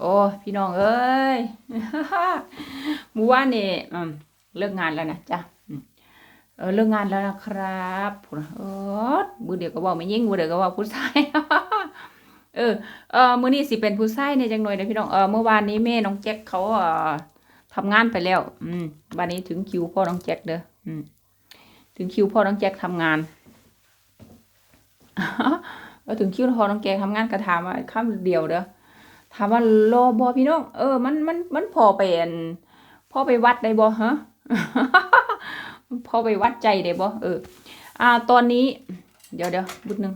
โอ้พี่น้องเอ้ยเมื่วานนี่เลิกงานแล้วนะจ้ะอืมเออเลิกงานแล้วนะครับพูดเออมือเดียวก็บอกไม่ยิ่งมือเดียวก็บอกผู้ชายเออเออมื้อนี้สิเป็นผู้ชายเนี่ยจังหน่อยนะพี่น้องเออเมื่อวานนี้แม่น้องแจ็คเขาเออทำงานไปแล้ว อืมวันนี้ถึงคิวพ่อน้องแจ็คเด้ออืมถึงคิวพ่อน้องแจ็คทำงานเออถึงคิวพ่อน้องแจ็คทำงานก็ถามว่าคำเดียวเด้อ ถามว่ารอบอพี่น้อง เออ มันมันมันพอไปอันพอไปวัดได้บ่ฮะพอไปวัดใจได้บ่เออ อ่า ตอนนี้ เดี๋ยวเดี๋ยวบุดหนึ่ง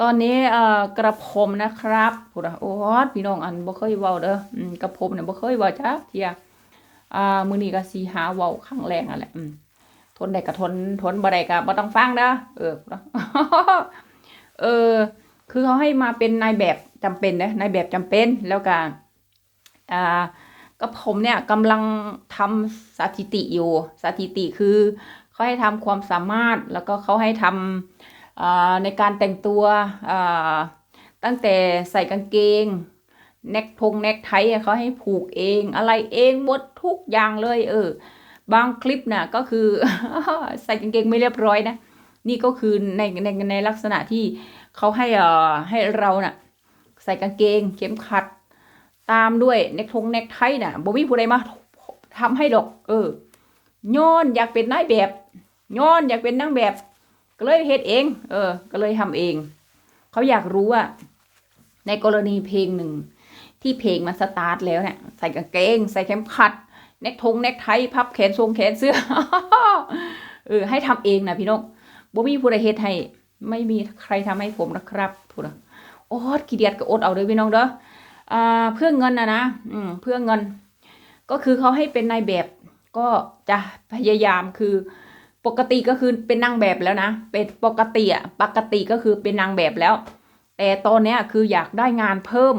ตอนนี้เอ่อกระผมนะครับพูดอะโอ้พี่น้องอันบ่เคยเว้าเด้ออกระผมเนี่ยบ่เคยเว้าจ้าเทียอ่ามื้อนี้ก็สิหาเว้าครั้งแรกนั่นแหละอืมทนได้ก็ทนทนบ่ได้ก็บ่ต้องฟังเด้อเออเออ คือเขาให้มาเป็นนายแบบ จำเป็นนะในแบบจำเป็นแล้วก็อ่าก็ผมเนี่ยกำลังทำสถิติอยู่สถิติคือเขาให้ทำความสามารถแล้วก็เขาให้ทำอ่าในการแต่งตัวอ่าตั้งแต่ใส่กางเกงแน็กทงแน็กไทเขาให้ผูกเองอะไรเองหมดทุกอย่างเลย เออ บางคลิปน่ะก็คือใส่กางเกงไม่เรียบร้อยนะ นี่ก็คือในในในลักษณะที่เขาให้เอ่อให้เราน่ะ ส่กางเกง เข็มขัด ตามด้วยแน็กทงแน็กไทน่ะบ่มีผู้ใดมาทำให้ดอก เออย้อนอยากเป็นนายแบบย้อนอยากเป็นนางแบบ ก็เลยเฮ็ดเอง เออ ก็เลยทำเอง เขาอยากรู้ว่า ในกรณีเพลงหนึ่ง ที่เพลงมันสตาร์ทแล้วเนี่ยใส่กางเกง ใส่เข็มขัดแน็กทงแน็กไทพับแขนทรงแขนเสื้อเออให้ทำเองนะพี่น้องบ่มีผู้ใดเฮ็ดให้ไม่มีใครทำให้ผมนะครับพูดนะ โอ้ขี้เดียดก็อดเอาเลยพี่น้องเด้ออ่าเพื่อเงินนะนะอืมเพื่อเงิน ก็คือเขาให้เป็นนายแบบก็จะพยายามคือปกติก็คือเป็นนางแบบแล้วนะ เป็นปกติอะปกติก็คือเป็นนางแบบแล้ว แต่ตอนเนี้ยคืออยากได้งานเพิ่ม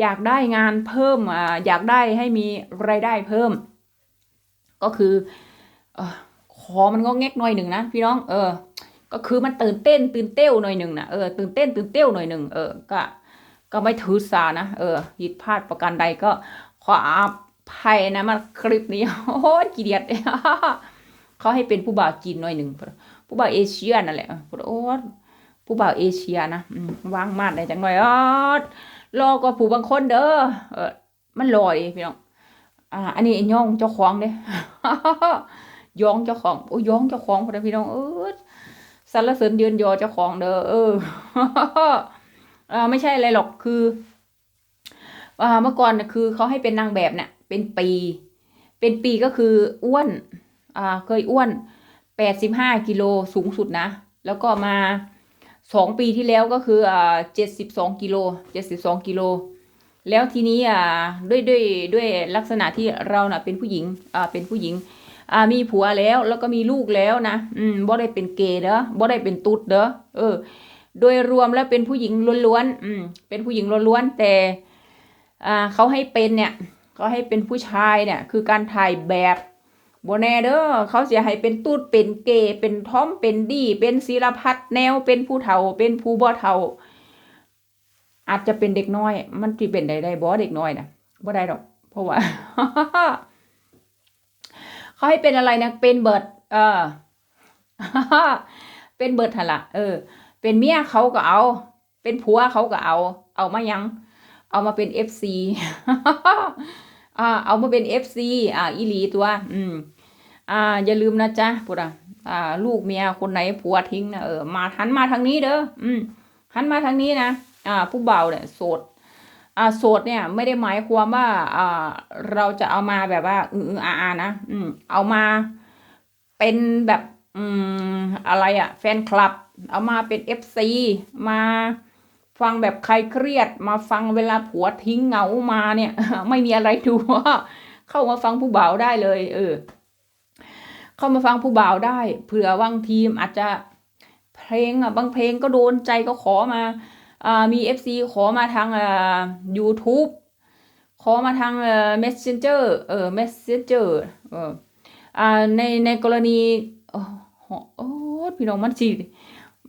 อยากได้งานเพิ่มอ่าอยากได้ให้มีรายได้เพิ่ม ก็คือเออขอมันก็แงกหน่อยหนึ่งนะพี่น้องเออ ก็คือมันตื่นเต้นตื่นเต้วหน่อยหนึ่งนะเออตื่นเต้นตื่นเต้วหน่อยหนึ่งเออก็ ก็ไม่ถือสานะเออผิดพลาดประการใดก็ขออภัยนะมาคลิปนี้โอ้ยกีเดียดเขาให้เป็นผู้บ่าวจีนหน่อยหนึ่งผู้บ่าวเอเชียนั่นแหละโอ้ผู้บ่าวเอเชียนะอืมวางมาดได้จังหน่อยอ๋อรอก็ผู้บางคนเด้อเออ มันลอยพี่น้องอ่า อันนี้ย่องเจ้าของเด้ย่องเจ้าของโอ้ยย่องเจ้าของพอดพี่น้องเออ สรรเสริญเยือนยอเจ้าของเด้อเอออ่าไม่ใช่อะไรหรอกคือเมื่อก่อนคือเขาให้เป็นนางแบบเนี่ยเป็นปี เป็นปีก็คืออ้วนอ่าเคยอ้วนแปดสิบห้ากิโลสูงสุดนะ แล้วก็มาสองปีที่แล้วก็คืออ่าเจ็ดสิบสองกิโลเจ็ดสิบสองกิโลแล้วทีนี้อ่าด้วยด้วยด้วยลักษณะที่เราน่ะเป็นผู้หญิงอ่าเป็นผู้หญิง อ่ามีผัวแล้วแล้วก็มีลูกแล้วนะอืมบ่ได้เป็นเกย์เด้อบ่ได้เป็นตุ๊ดเด้อเออ โดยรวมแล้วเป็นผู้หญิงล้วนๆอืมเป็นผู้หญิงล้วนๆแต่อ่าเขาให้เป็นเนี่ยเขาให้เป็นผู้ชายเนี่ย คือการถ่ายแบบโบแน่เด้อเขาเสียให้เป็นตูดเป็นเกย์เป็นทอมเป็นดี เป็นศิลพัฒแนวเป็นผู้เฒ่า เป็นผู้บ่เฒ่า อาจจะเป็นเด็กน้อย มันที่เป็นได้ได้บ่เด็กน้อยนะบ่ได้ดอก เพราะว่า เขาให้เป็นอะไรนะ เป็นเบิร์ดเออ เป็นเบิร์ดหละเออ เป็นเมียเขาก็เอา เป็นผัวเขาก็เอา เอามายัง เอามาเป็นเอฟซีอ่า เอามาเป็นเอฟซีอ่า อีหลีตัว อืม อ่า อย่าลืมนะจ๊ะพูดอะอ่า ลูกเมียคนไหนผัวทิ้งนะเออ มาหันมาทางนี้เด้อ อืมหันมาทางนี้นะ อ่า ผู้เบาเนี่ยโสด โสดเนี่ยไม่ได้หมายความว่าอ่าเราจะเอามาแบบว่าอือออาๆนะอืมเอามาเป็นแบบอืมอะไรอะแฟนคลับ เอามาเป็นเอฟซีมาฟังแบบใครเครียด มาฟังเวลาผัวทิ้งเหงามาเนี่ย ไม่มีอะไรดูเข้ามาฟังผู้บ่าวได้เลย เออ เข้ามาฟังผู้บ่าวได้เผื่อบางทีมอาจจะเพลงอะบางเพลงก็โดนใจก็ขอมา มีเอฟซีขอมาทางอ่า YouTube ขอมาทางเอ่อ Messenger เออ Messenger เอออ่าในในกรณีโอ้โหโอ้พี่น้องมันสิ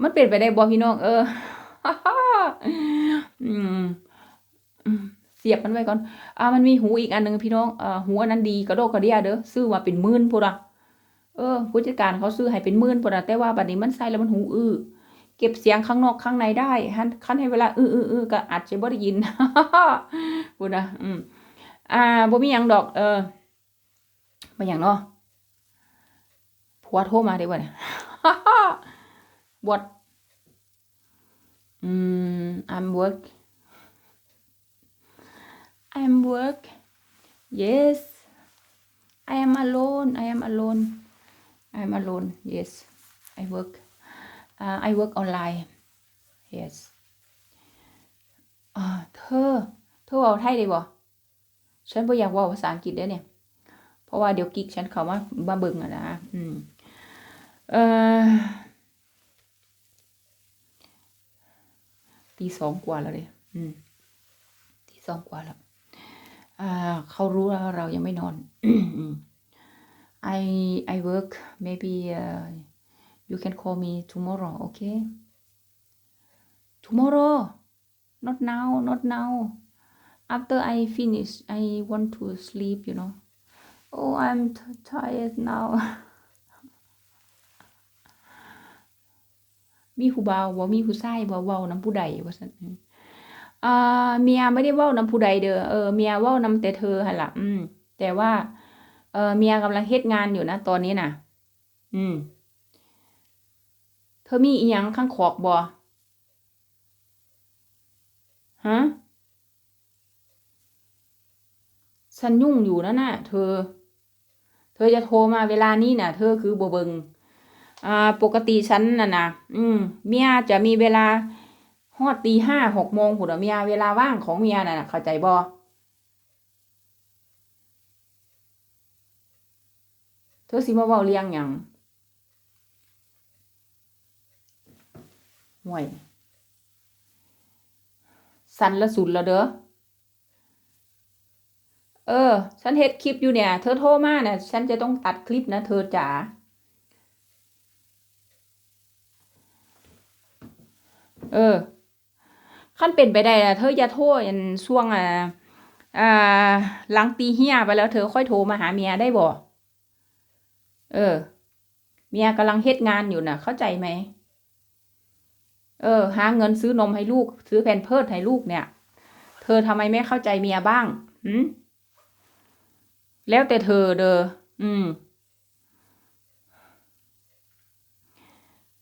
มันเป็นไปได้บ่พี่น้องเอออืมอืมสียบมันไว้ก่อน อ่า มันมีหูอีกอันหนึ่งพี่น้องอ่าหูอันนั้นดีกระโดกกระเดียเด้อซื้อมาเป็นหมื่นพุ่นอะเออผู้จัดการเขาซื้อให้เป็นหมื่นพุ่นอะแต่ว่าบัดนี้มันใส่แล้วมันหูอื้อ เก็บเสียงข้างนอกข้างในได้ฮันคันให้เวลาอื้ออื้ออือก็อาจจะบ่ได้ยินพุ่นอะอืมอ่าบ่มีหยังดอก เออบ่หยังเนาะผัวโทรมาได้บ่เนี่ย What อืม I'm work I'm work yes I am alone I am alone I am alone yes I work uh, I work online yes อ่เธอ เธอเว้าไทยได้บ่ฉันบ่อยากว้าภาษาอังกฤษเด้เนี่ย เพราะว่าเดี๋ยวกิ๊กฉันเข้ามามาเบิ่งอะนะ อืม เอ่อตีสองกว่าแล้วเลยอืมตีสองกว่าแล้วอ่าเขารู้แล้วเรายังไม่นอน I I work maybe uh, you can call me tomorrow okay tomorrow not now not now after I finish I want to sleep you know oh I'm t- tired now มีผู้บ่าวบ่มีผู้ชายบ่เว้านํผู้ใดว่าซั่นอ่าเมียไม่ได้เว้านํผู้ใดเด้อเออเมียเว้านํแต่เธอหั่นล่ะอืมแต่ว่า เออเมียกำลังเฮ็ดงานอยู่นะตอนนี้น่ะ อืม เธอมีอีหยังข้างขอกบ่ฮะฉันยุ่งอยู่นะน่ะ เธอ เธอจะโทรมาเวลานี้น่ะ เธอคือบ่เบิงอ่า ปกติฉันน่ะนะอืม เมียจะมีเวลาฮอดตีห้าหกโมงพุ่นเมียเวลาว่างของเมียน่ะเข้าใจบ่เธอสิมาเว้าเรียงหยัง ห่วย สันละสุดละเด้อ เออ ฉันเฮ็ดคลิปอยู่เนี่ย เธอโทรมาเนี่ยฉันจะต้องตัดคลิปนะเธอจ๋า เออ ขั้นเป็นไปได้นะเธออย่าโทรอันช่วงอ่าอ่าหลังตีเฮียไปแล้วเธอค่อยโทรมาหาเมียได้บ่ เออ เมียกำลังเฮ็ดงานอยู่น่ะ เข้าใจไหม เออ หาเงินซื้อนมให้ลูก ซื้อแผ่นเพิดให้ลูกเนี่ย เธอทำไมไม่เข้าใจเมียบ้างหืมแล้วแต่เธอเด้ออืม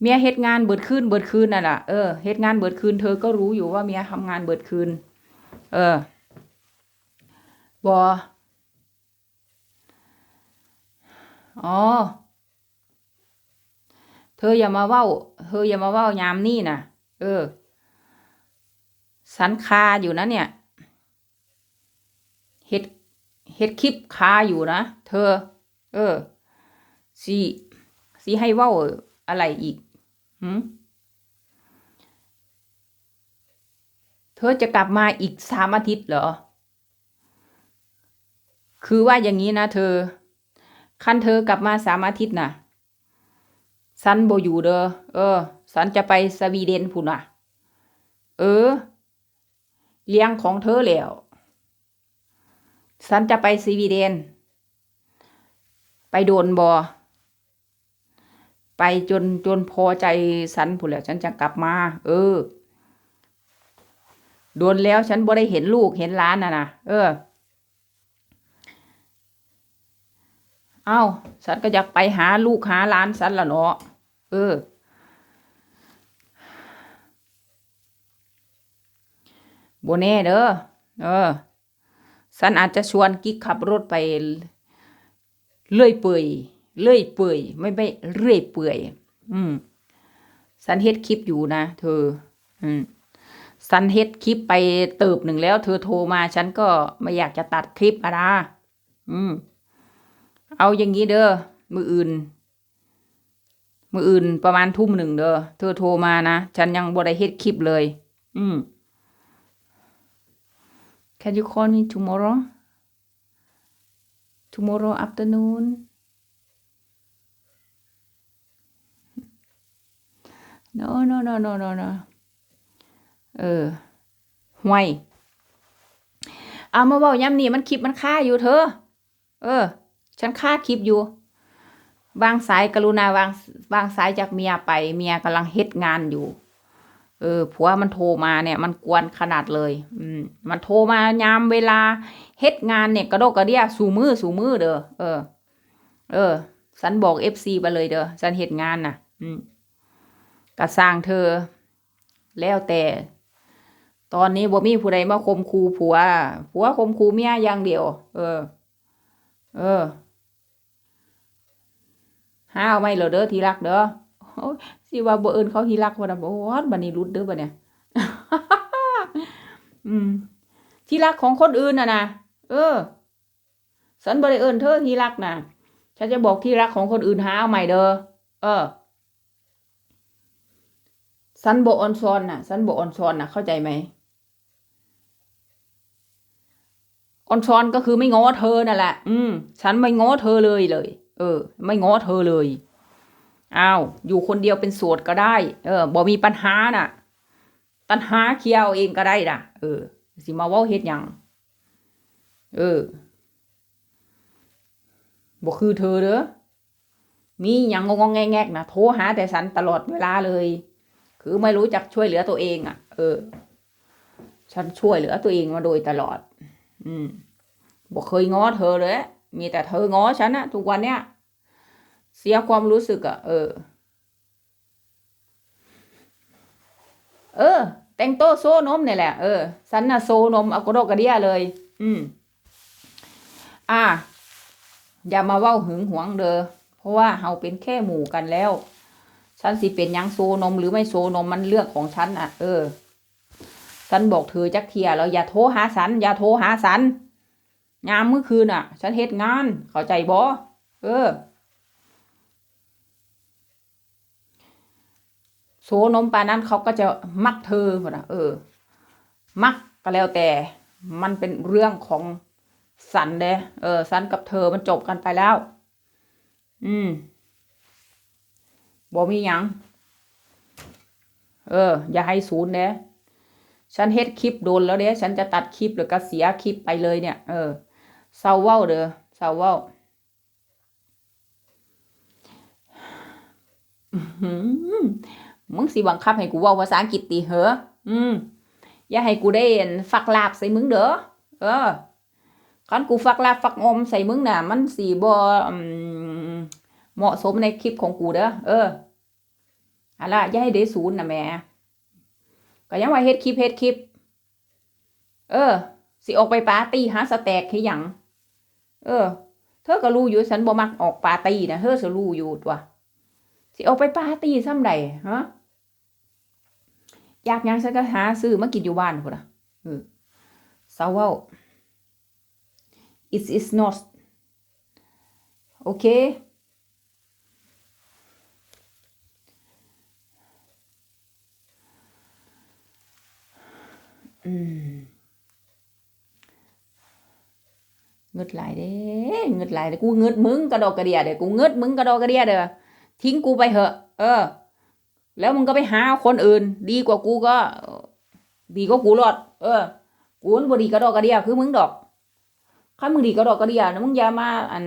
เมียเฮ็ดงานเบิดคืนเบิดคืนน่ะล่ะ เออเฮ็ดงานเบิดคืนเธอก็รู้อยู่ว่าเมียทำงานเบิดคืน เออบออ๋อเธออย่ามาเว้า เธออย่ามาเว้ายามนี่น่ะ เออ สันคาอยู่นะเนี่ยเฮ็ดเฮ็ดคลิปคาอยู่นะ เธอ เออสิสิให้ว้าอะไรอีกหืมเธอจะกลับมาอีกสามอาทิตย์เหรอ คือว่าอย่างนี้นะเธอ คันเธอกลับมาสามอาทิตย์น่ะ สันโบอยู่เด้อ เออ สันจะไปสวีเดนพุ่นน่ะ เออ เลี้ยงของเธอแล้วสันจะไปสวีเดน ไปโดนบอไปจนจนพอใจสันผู้นแล้วฉันจะกลับมา เออ โดนแล้วฉันบ่ได้เห็นลูกเห็นล้านน่ะนะเออ เอ้า ฉันก็อยากไปหาลูกหาหลานฉันละเนาะเออ บแน่เด้อเออฉันอาจจะชวนกิ๊กขับรถไปเลื่อยเปื่อยเลื่อยเปื่อยไม่ไม่เรื่อยเปื่อย อืมสันเฮ็ดคลิปอยู่นะเธอ อืมสันเฮ็ดคลิปไปเติบหนึ่งแล้ว เธอโทรมา ฉันก็ไม่อยากจะตัดคลิปอะนะอืม เอาอย่างนี้เด้อมืออื่น มืออื่นประมาณทุ่มหนึ่งเด้อเธอโทรมานะ ฉันยังบ่ได้เฮ็ดคลิปเลย อืม Can you call me tomorrow tomorrow afternoon no no no no no no เออห่วยเอามาเว้าย้ำนี่มันคลิปมันค่าอยู่เธอ เออ ฉันค่าคลิปอยู่ วางสายกรุณาวางวางสายจากเมียไป เมียกำลังเฮ็ดงานอยู่ เออผัวมันโทรมาเนี่ย มันกวนขนาดเลย อืมมันโทรมายามเวลาเฮ็ดงานเนี่ยกระโดกกระเดียสู่มือสู่มือเด้อเออ เออฉันบอกเอฟซีไปเลยเด้อฉันเฮ็ดงานน่ะ อืมก็สร้างเธอ แล้วแต่ ตอนนี้บ่มีผู้ใดมาคมคูผัวผัวคมคูเมียอย่างเดียว เออ เออหาเอาไม่เหรอเด้อที่รักเด้อ โอ้ยสิว่าบ่เอิ้นเขาที่รักบ่ดบ่วบัดนี้รุดเด้อบัดเนี่ยอืมที่รักของคนอื่นน่ะนะเออฉันบ่ได้เอิ้นเธอที่รักน่ะฉันจะบอกที่รักของคนอื่นหาเอาใหม่เด้อเออฉันบ่ออนซอนน่ะฉันบ่ออนซอนน่ะ เข้าใจไหมออนซอนก็คือไม่ง้อเธอนั่นแหละ อืม ฉันไม่ง้อเธอเลยเลย เออ ไม่ง้อเธอเลย อ้าวอยู่คนเดียวเป็นโสดก็ได้ เออบ่มีปัญหาน่ะปัญหาเคลียร์เองก็ได้น่ะ เออ สิมาว้าเฮ็ดหยังเออบ่คือเธอเด้อมีหยังงงๆแงกๆนะโทรหาแต่ฉันตลอดเวลาเลย คือไม่รู้จักช่วยเหลือตัวเองอะ เออ ฉันช่วยเหลือตัวเองมาโดยตลอด อืมบอกเคยง้อเธอเลย มีแต่เธอง้อฉันอะทุกวันเนี้ย เสียความรู้สึกอะเออ เออ แต่งโตโซนมเนี่ยแหละ เออฉันน่ะโซนมอากโดกระเดียเลย อืม อ่า อย่ามาเว้าหึงหวงเด้อเพราะว่าเราเป็นแค่หมู่กันแล้ว ฉันสิเป็นยังโซนมหรือไม่โซนมมันเรื่องของฉันอะเออฉันบอกเธอจักเทียแล้วอย่าโทรหาฉัน อย่าโทรหาฉันยามเมื้อคืนอะ ฉันเฮ็ดงาน เข้าใจบ่เออ โซนมปานั้นเขาก็จะมักเธอหมดอะเออ มักก็แล้วแต่ มันเป็นเรื่องของสันเด้เออ สันกับเธอมันจบกันไปแล้ว อืมบ่มีหยัง เออ อย่าให้ศูนย์เด้ฉันเฮ็ดคลิปโดนแล้วเด้ฉันจะตัดคลิปหรือก็เสียคลิปไปเลยเนี่ย เออเศร้าเว้าเด้อเศร้าเว้าอื มึงสิบังคับให้กูว้าภาษาอังกฤษติเหรออืมอย่าให้กูได้เห็นฟักลาบใส่มึงเด้อเออคันกูฟักลาบฟักอมใส่มึงน่ะ มันสีบอเหมาะสมในคลิปของกูเด้อเอออะล่ะอย่าให้ได้ศูนย์นะแม่ก็ยังว่าเฮ็ดคลิปเฮ็ดคลิป เออ สิออกไปปาร์ตี้หาสแต็กให้หยังเออ เธอก็รู้อยู่ฉันบ่มักออกปาร์ตี้นะเธอจะรู้อยู่ตัวสิออกไปปาร์ตี้ซ้ำใดฮะ อยากยังฉันก็หาซื้อมากินอยู่บ้านพุ่นน่ะเออเศร้าเว้า it is not โอเค เงึดหลายเด้เงึดหลายเด้กูเงึดมึงกระดอกกระเดียเด้กูเงึดมึงกระดอกกระเดียเด้อทิ้งกูไปเหอะ เออ แล้วมึงก็ไปหาคนอื่น ดีกว่ากูก็ ดีกว่ากูรอด เออ กูนบ่ดีกระดอกกระเดียคือมึงดอกคันมึงดีกระดอกกระเดียนะมึงอย่ามาอัน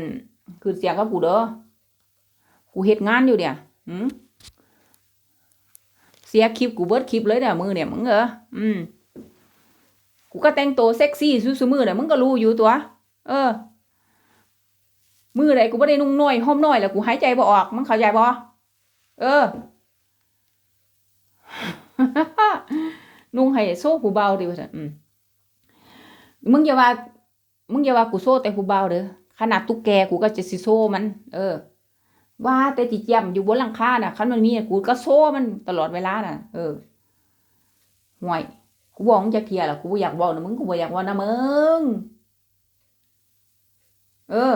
คือเสียงกับกูเด้อกูเฮ็ดงานอยู่เนี่ยหืมเสียคลิปกูเบิดคลิปเลยเนี่ยมือเนี่ยมึงเหรออืมกูก็แต่งตัวเซ็กซี่ซุๆมือเนี่ยมึงก็รู้อยู่ตัว เออ มือไหนกูไม่ได้นุ่งน้อยห้อมน้อยแล้วกูหายใจบ่ออกมึงเข้าใจบ่เออ นุ่งให้โซ่ผู้เบาดิว่าซั่นอืมมึงอย่าว่า มึงอย่าว่ากูโซ่แต่ผู้เบาเด้อขนาดตุ๊กแกกูก็จะสิโซ่มัน เออ ว่าแต่จิเจียมอยู่บนหลังคาน่ะคันมันมีกูก็โซ่มันตลอดเวลาน่ะ เออห่วยกูบอกมึงจะเคลียร์ล่ะกูอยากบอกนะมึงกูอยากว่านะมึงเออ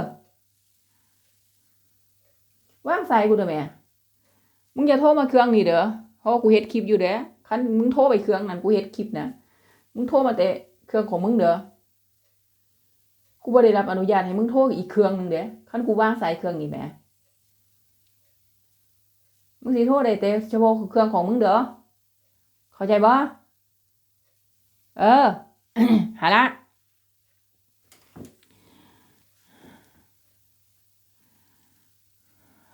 ว่างสายกูเด้อแม่มึงอย่าโทรมาเครื่องนี่เด้อ เพราะกูเฮ็ดคลิปอยู่เด้อคันมึงโทรไปเครื่องนั้นกูเฮ็ดคลิปนะมึงโทรมาแต่เครื่องของมึงเด้อกูบ่ได้รับอนุญาตให้มึงโทรอีกเครื่องนึงเด้อคันกูวางสายเครื่องนี้แหมมึงสิโทรได้แต่เฉพาะเครื่องของมึงเด้อเข้าใจบ่เออหาละ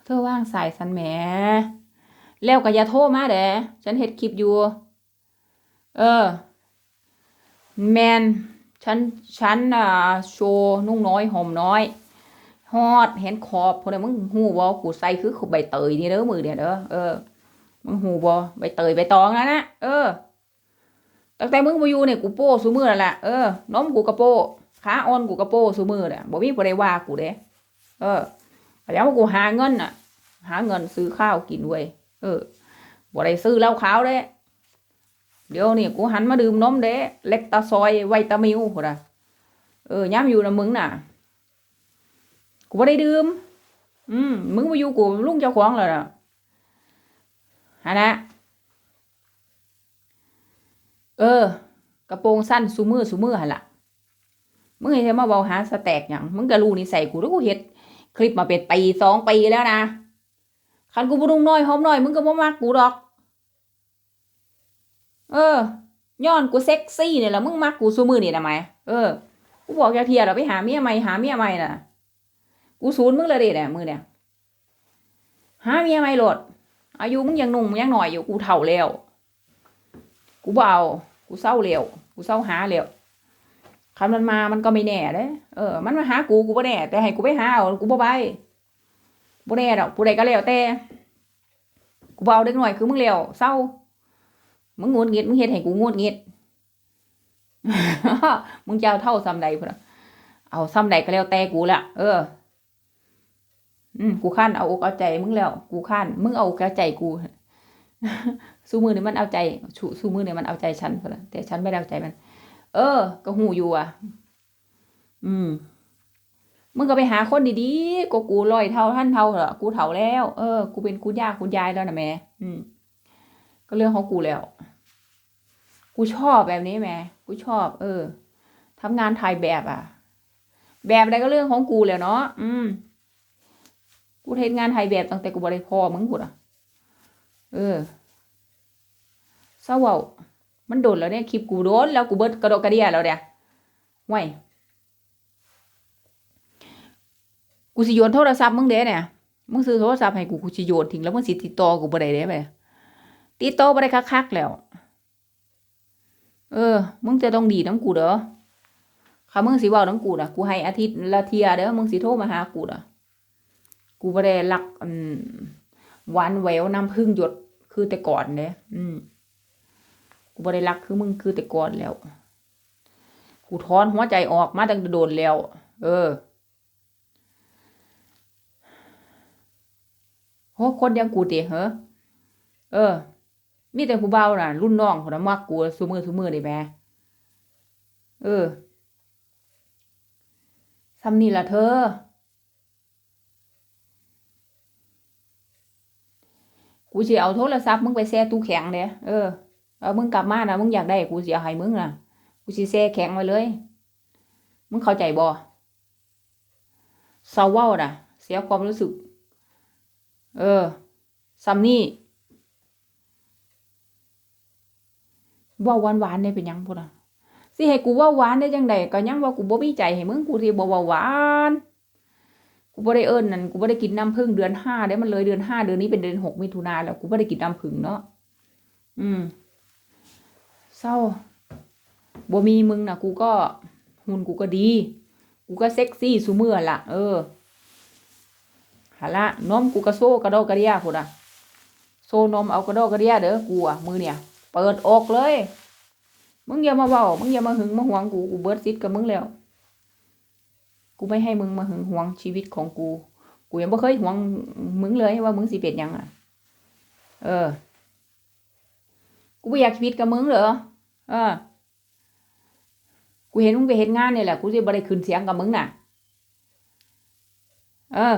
เธอว่างสายสันแหม แล้วก็อย่าโทรมาเด้ฉันเฮ็ดคลิปอยู่ เออ แมนฉันฉันอ่าโชว์นุ่งน้อยหอมน้อยฮอดเห็นขอบพวกนี้มึงหูบ่กูใส่คือขบใบเตยนี่เด้อมือเนี่ยเด้อเออมึงหูบ่ใบเตยใบตองนะนะเออตั้งแต่มึงบ่อยู่เนี่ยกูโป้ซุมือนั่นแหละเออน้มกูกระโป้ขาอ่อนกูกระโป้ซุมือน่ะบ่มีผู้ใดว่ากูเด้เออแล้วกูหาเงินน่ะ หาเงินซื้อข้าวกินเว้ย เออบ่ได้ซื้อเหล้าขาวเด้ เดี๋ยวนี่กูหันมาดื่มนมเด้ เล็กตาซอยไวตามิวพุ่นน่ะเออย่ามอยู่นะมึงน่ะ กูบ่ได้ดื่ม อืมมึงมาอยู่กูลุงเจ้าของแล้วน่ะฮะนะ เออ กระโปรงสั้นซูมือซูมือหันล่ะมึงเห็นมาเบาหาสแต็กหยังมึงก็รู้นิสัยกูแล้วกูเฮ็ดคลิปมาเป็นปีสองปีแล้วนะ คันกูบ่นุ่งน้อยหอมน้อยมึงก็บ่มักกูดอก เออย้อนกูเซ็กซี่เนี่ยแหละมึงมักกูซูมือนี่ทำไมเออกูบอกอย่าเทียเราไปหาเมียใหม่หาเมียใหม่น่ะ กูศูนย์มึงเลยเด็ดเนี่ยมือเนี่ยหาเมียใหม่โหลด อายุมึงยังหนุ่มยังหน่อยอยู่กูเฒ่าแล้วกูเบากูเศร้าเร็วกูเศร้าหาเร็วคำมันมามันก็ไม่แน่เด้เออ มันมาหากูกูบ่แน่ แต่ให้กูไปหาเอากูบ่ไป บ่แน่ดอกผู้ใดก็แล้วแต่กูเบอาเด็กหน่อยคือมึงเร็วเศร้ามึงงุดหงิดมึงเฮ็ดให้กูงุดหงิดมึงจะเอาเท่าซ้ำใดพุ่นน่ะเอาซ้ำใดก็แล้วแต่กูละเออ อืมกูข้านเอาอกเอาใจมึงแล้ว กูข้านมึงเอาอกเอาใจกูสู้มือเนี่ยมันเอาใจสู้มือเนี่ยมันเอาใจฉันพุ่นน่ะแต่ฉันไม่ได้เอาใจมัน เออ ก็หูอยู่อะ อืม มึงก็ไปหาคนดีๆก็กูร้อยเท่าท่านเท่าเหรอกูเท่าแล้ว เออ กูเป็นคุณย่าคุณยายแล้วนะแม่อืม ก็เรื่องของกูแล้ว กูชอบแบบนี้แม่กูชอบ เออทำงานถ่ายแบบอะ แบบอะไรก็เรื่องของกูแล้วเนาะอืม กูเทนงานถ่ายแบบตั้งแต่กูบริพอมึงกูอะ เออเศร้าเว้ามันโดนแล้วเนี่ยคลิปกูโดนแล้วกูเบิดกระโดดกระเดียแล้วเนี่ยไว้ย กูสิโยนโทรศัพท์มึงเด้เนี่ยมึงซื้อโทรศัพท์ให้กูกูสิโยนทิ้งแล้วมึงสิติดต่อกูบ่ได้เด้ไปติดต่อบ่ได้คักๆแล้ว เออ มึงจะต้องดีน้ำกูเด้อค่ะมึงสิว้าน้ำกูน่ะกูให้อาทิตย์ละเทียเด้อมึงสิโทรมาหากูน่ะกูบ่ได้รักหวานแหววน้ำพึ่งหยดคือแต่ก่อนเด้อืมกูบ่ได้รักคือมึงคือแต่ก่อนแล้ว กูถอนหัวใจออกมาตั้งแต่โดนแล้ว เออ โหคนอยังกูติเหรอเออ มีแต่ผู้เบาน่ะ รุ่นน้องคนน่ะมักกูซุมือซุมือนี่แม่เออซ้ำนี่ล่ะเธอ กูสิเอาโทรศัพท์มึงไปแช่ตู้แข็งเด้เออเอามึงกลับมานะมึงอยากได้กูสิเอาให้มึงนะกูสิแช่แข็งไว้เลย มึงเข้าใจบ่เศร้าเว้าน่ะ เสียความรู้สึก เออซัมนี่ว่าหวานหวานได้เป็นยังพุ่นน่ะสิให้กูว่าหวานได้จังไดก็ยังว่ากูบ่มีใจให้มึงกูสิบ่ว้าหวานกูบ่ได้เอิ้นนั่นกูบ่ได้กินน้ำผึ้งเดือนห้าได้มันเลยเดือนห้าเดือนนี้เป็นเดือนหกมิถุนาแล้วกูบ่ได้กินน้ำผึ้งเนาะอืมเศร้าบ่มีมึงนะกูก็หุ่นกูก็ดี กูก็เซ็กซี่ซูเมื่อละเออ หาละนมกูก็โซกระโดกระเดียพุ่นอะโซนมเอากระโดกระเดียเด้อกูอะมือเนี่ย เปิดอกเลย มึงอย่ามาเว้ามึงอย่ามาหึงมาหวงกูกูเบิร์ดซิดกับมึงแล้ว กูไม่ให้มึงมาหึงหวงชีวิตของกู กูยังไม่เคยหวงมึงเลยว่ามึงสิเป็นยังอะ เออ กูไม่อยากชีวิตกับมึงเหรอเออ กูเห็นมึงไปเห็นงานเนี่ยแหละ กูจะบ่ได้ขึ้นเสียงกับมึงน่ะ เออ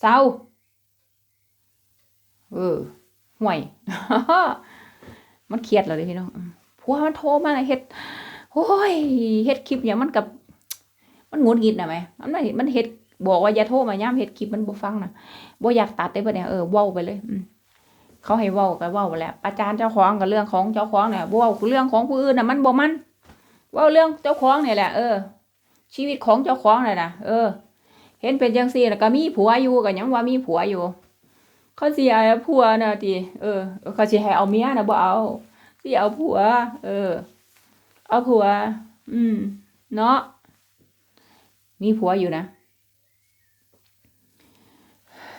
เศร้าเออห่วย มันเครียดแล้วเลยพี่น้องผัวมันโทรมาเฮ็ดโอ้ยเฮ็ดคลิปอย่างมันกับ มันงุดหงิดนะไหมมันไม่มันเฮ็ดบอกว่าอย่าโทรมาย่ามเฮ็ดคลิปมันบ่ฟังนะบ่อยากตัดได้ปะเนี่ยเออเว้าไปเลยอืเขาให้เว้าก็เว้าไปแหล้วอาจารย์เจ้าของกับเรื่องของเจ้าของเนี่ยบ่เว้าเรื่องของผู้อื่นน่ะมันบ่มันเว้าเรื่องเจ้าของเนี่ยแหละเออชีวิตของเจ้าของน่ะนะเออ เห็นเป็นจังซี่แล้วก็มีผัวอยู่ก็ยังว่ามีผัวอยู่ เขาสิเอาผัวนะติเออ เขาสิให้เอาเมียนะบ่เอาสิเอาผัว เออ เอาผัว อืม เนาะมีผัวอยู่นะ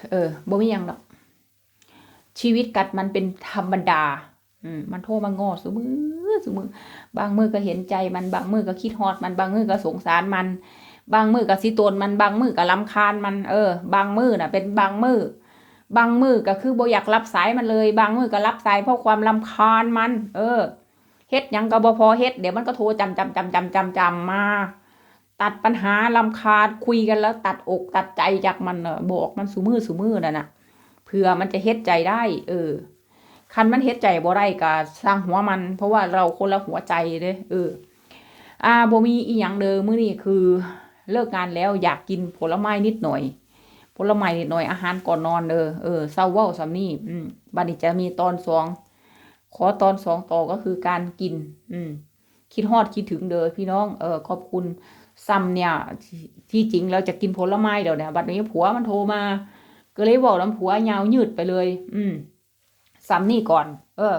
เออบ่มียังดอก ชีวิตกัดมันเป็นธรรมดา อืม มันโทรมาง้อซุมือซุมือ บางมือก็เห็นใจมัน บางมือก็คิดฮอดมัน บางมือก็สงสารมัน บางมือก็สิตนมันบางมือก็ลำคาญมันเออ บางมือน่ะ เป็นบางมือบางมือก็คือบ่อยากรับสายมันเลย บางมือก็รับสายเพราะความลำคาญมัน เออเฮ็ดยังก็บ่พอเฮ็ดเดี๋ยวมันก็โทรจำจำจำจำจำจำมา ตัดปัญหาลำคาญคุยกันแล้ว ตัดอกตัดใจจากมันเนอะบอกมันสุมือสุมือนั่นน่ะเผื่อมันจะเฮ็ดใจได้ เออคันมันเฮ็ดใจบ่ได้ก็สร้างหัวมัน เพราะว่าเราคนละหัวใจเด้เออ อ่าบ่มีอีหยังเด้อมื้อนี้คือ เลิกงานแล้วอยากกินผลไม้นิดหน่อย ผลไม้นิดหน่อยอาหารก่อนนอนเด้อเออเศร้าเว้าซำนี้อืมบัดนี้จะมีตอนสองขอตอนสองต่อก็คือการกิน อืม คิดฮอดคิดถึงเด้อพี่น้องเออขอบคุณซ้ำเนี่ยที่จริงเราจะกินผลไม้เดี๋ยวเนี่ยบัดนี้ผัวมันโทรมา ก็เลยบอกน้ำผัวยาวยืดไปเลย อืมซ้ำนี่ก่อน เออ